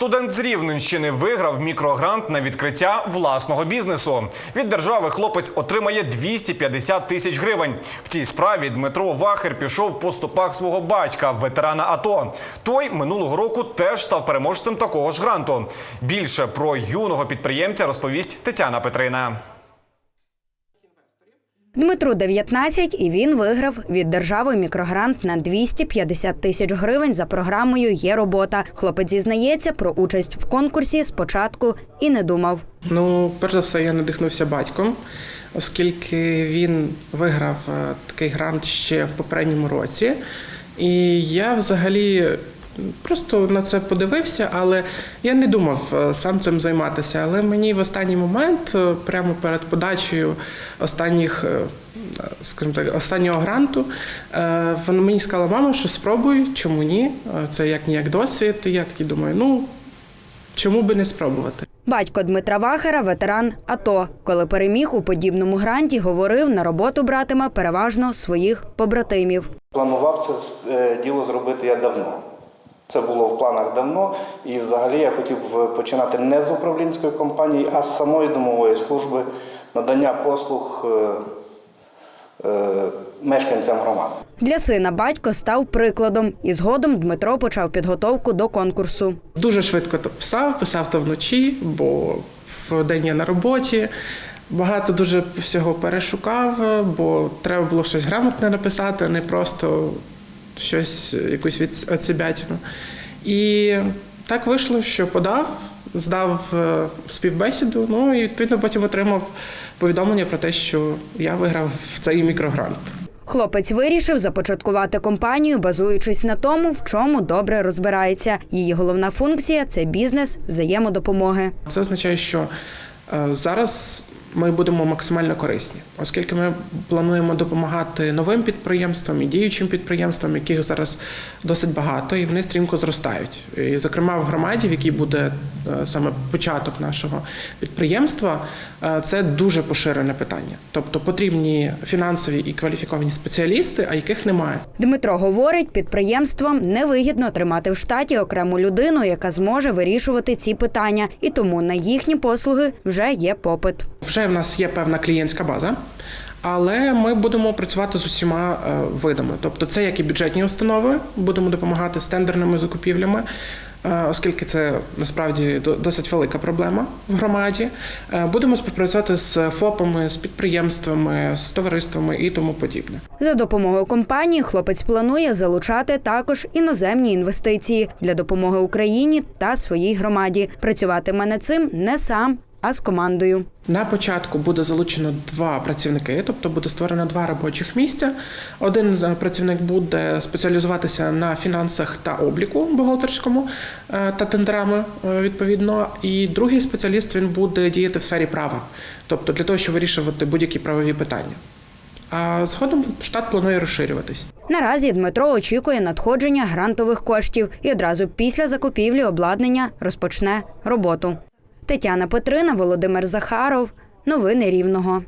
Студент з Рівненщини виграв мікрогрант на відкриття власного бізнесу. Від держави хлопець отримає 250 тисяч гривень. В цій справі Дмитро Вахер пішов по стопах свого батька, ветерана АТО. Той минулого року теж став переможцем такого ж гранту. Більше про юного підприємця розповість Тетяна Петрина. Дмитру 19 і він виграв від держави мікрогрант на 250 тисяч гривень за програмою Є робота. Хлопець зізнається про участь в конкурсі спочатку і не думав. Ну, перш за все, я надихнувся батьком, оскільки він виграв е, такий грант ще в попередньому році. І я взагалі просто на це подивився, але я не думав е, сам цим займатися. Але мені в останній момент, е, прямо перед подачею останніх. е, Скажімо так, останнього гранту вона мені сказала, мама, що спробуй, чому ні? Це як ніяк досвід. І я такий думаю, ну чому би не спробувати? Батько Дмитра Вахера ветеран АТО. Коли переміг у подібному гранті, говорив, на роботу братиме переважно своїх побратимів. Планував це діло зробити я давно. Це було в планах давно, і взагалі я хотів починати не з управлінської компанії, а з самої домової служби надання послуг е, е, мешканцям громади. Для сина батько став прикладом, і згодом Дмитро почав підготовку до конкурсу. Дуже швидко то писав, писав то вночі, бо в день я на роботі. Багато дуже всього перешукав, бо треба було щось грамотне написати, а не просто щось, якусь від оцебятину. І так вийшло, що подав, здав е, співбесіду, ну і відповідно потім отримав повідомлення про те, що я виграв цей мікрогрант. Хлопець вирішив започаткувати компанію, базуючись на тому, в чому добре розбирається. Її головна функція це бізнес взаємодопомоги. Це означає, що е, зараз ми будемо максимально корисні, оскільки ми плануємо допомагати новим підприємствам і діючим підприємствам, яких зараз досить багато, і вони стрімко зростають. І, зокрема, в громаді, в якій буде е, саме початок нашого підприємства, е, це дуже поширене питання. Тобто потрібні фінансові і кваліфіковані спеціалісти, а яких немає. Дмитро говорить, підприємствам невигідно тримати в штаті окрему людину, яка зможе вирішувати ці питання, і тому на їхні послуги вже є попит. Вже в нас є певна клієнтська база, але ми будемо працювати з усіма е, видами. Тобто, це як і бюджетні установи, будемо допомагати з тендерними закупівлями. е, Оскільки це насправді до- досить велика проблема в громаді, Е, будемо співпрацювати з ФОПами, з підприємствами, з товариствами і тому подібне. За допомогою компанії хлопець планує залучати також іноземні інвестиції для допомоги Україні та своїй громаді. Працюватиме над цим не сам, а з командою. На початку буде залучено два працівники, тобто буде створено два робочих місця. Один працівник буде спеціалізуватися на фінансах та обліку бухгалтерському е, та тендерами е, відповідно. І другий спеціаліст він буде діяти в сфері права, тобто для того, щоб вирішувати будь-які правові питання. А згодом штат планує розширюватись. Наразі Дмитро очікує надходження грантових коштів і одразу після закупівлі обладнання розпочне роботу. Тетяна Петрина, Володимир Захаров. Новини Рівного.